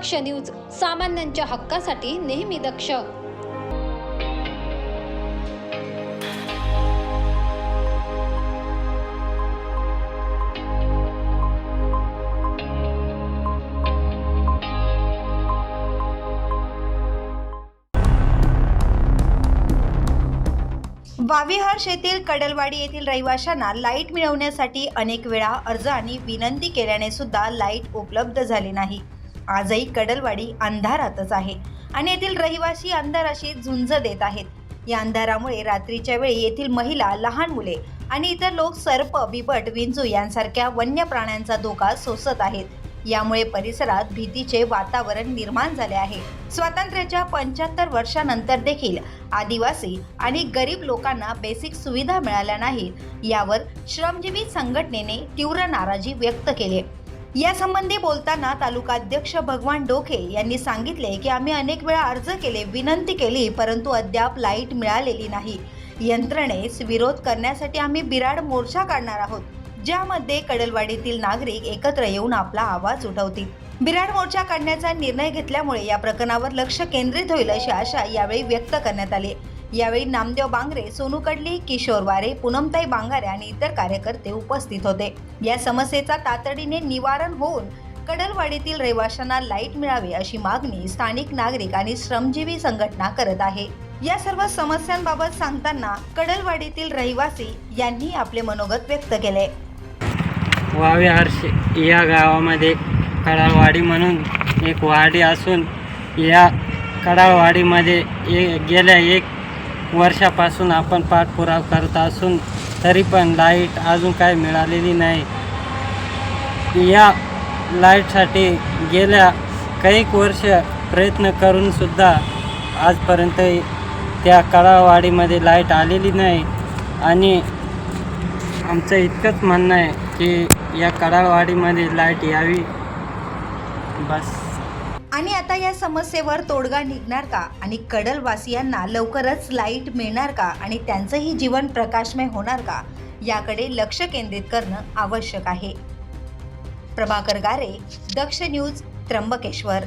दक्ष news सामान्यांच्या हक्कासाठी नेहमी दक्ष. वावीहर्ष येथील कडलवाडी येथील रहिवाशांना लाइट मिळवण्यासाठी अनेक वेळा अर्ज आणि विनंती केल्याने सुद्धा लाइट उपलब्ध झाली नाही. आजही कडलवाडी अंधारातच आहे आणि येथील रहिवासी अंधाराशी झुंज देत आहेत. या अंधारामुळे रात्रीच्या वेळी येथील महिला लहान मुले आणि इतर लोक सर्प बिबट विंजू यांसारख्या वन्य प्राण्यांचा धोका सोसत आहेत. यामुळे परिसरात भीतीचे वातावरण निर्माण झाले आहे. स्वातंत्र्याच्या पंच्याहत्तर वर्षानंतर देखील आदिवासी आणि गरीब लोकांना बेसिक सुविधा मिळाल्या नाहीत. यावर श्रमजीवी संघटनेने तीव्र नाराजी व्यक्त केली यासंबंधी बोलताना तालुकाध्यक्ष भगवान डोके यांनी सांगितले की आम्ही अनेक वेळा अर्ज केले विनंती केली परंतु अद्याप लाइट मिळालेली नाही. यंत्रणेस विरोध करण्यासाठी आम्ही बिराड मोर्चा काढणार आहोत ज्यामध्ये कडलवाडीतील नागरिक एकत्र येऊन आपला आवाज उठवतील. बिराड मोर्चा काढण्याचा निर्णय घेतल्यामुळे या प्रकरणावर लक्ष केंद्रित होईल अशी आशा यावेळी व्यक्त करण्यात आली यावेळी नामदेव बांगरे सोनू कडली किशोर वारे पूनमताई बांगारे आणि इतर कार्यकर्ते उपस्थित होते. या समस्येचा तातडीने निवारण होऊन कडलवाडीतील रहिवाशांना लाइट मिळावी अशी मागणी स्थानिक नागरिक आणि श्रमजीवी संघटना करत आहे. या सर्व समस्यांबाबत सांगताना कडलवाडीतील रहिवासी यांनी आपले मनोगत व्यक्त केले. वावे हर्ष या गावामध्ये कडाळवाडी म्हणून एक वाडी असून या कडाळवाडीमध्ये ए गेल्या एक वर्षापासून आपण पाठपुरावा करत असून तरी पण लाइट अजून काय मिळालेली नाही. या लाईटसाठी गेल्या काही वर्ष प्रयत्न करूनसुद्धा आजपर्यंत त्या कडाळवाडीमध्ये लाइट आलेली नाही. आणि आमचं इतकंच म्हणणं आहे की या कडाळवाडीमध्ये लाइट यावी. बस. आणि आता या समस्येवर तोडगा निघणार का? आणि कडलवासियांना लवकरच लाइट मिळणार का? आणि त्यांचंही जीवन प्रकाशमय होणार का? याकडे लक्ष केंद्रित करणं आवश्यक आहे. प्रभाकर गारे दक्ष न्यूज त्र्यंबकेश्वर.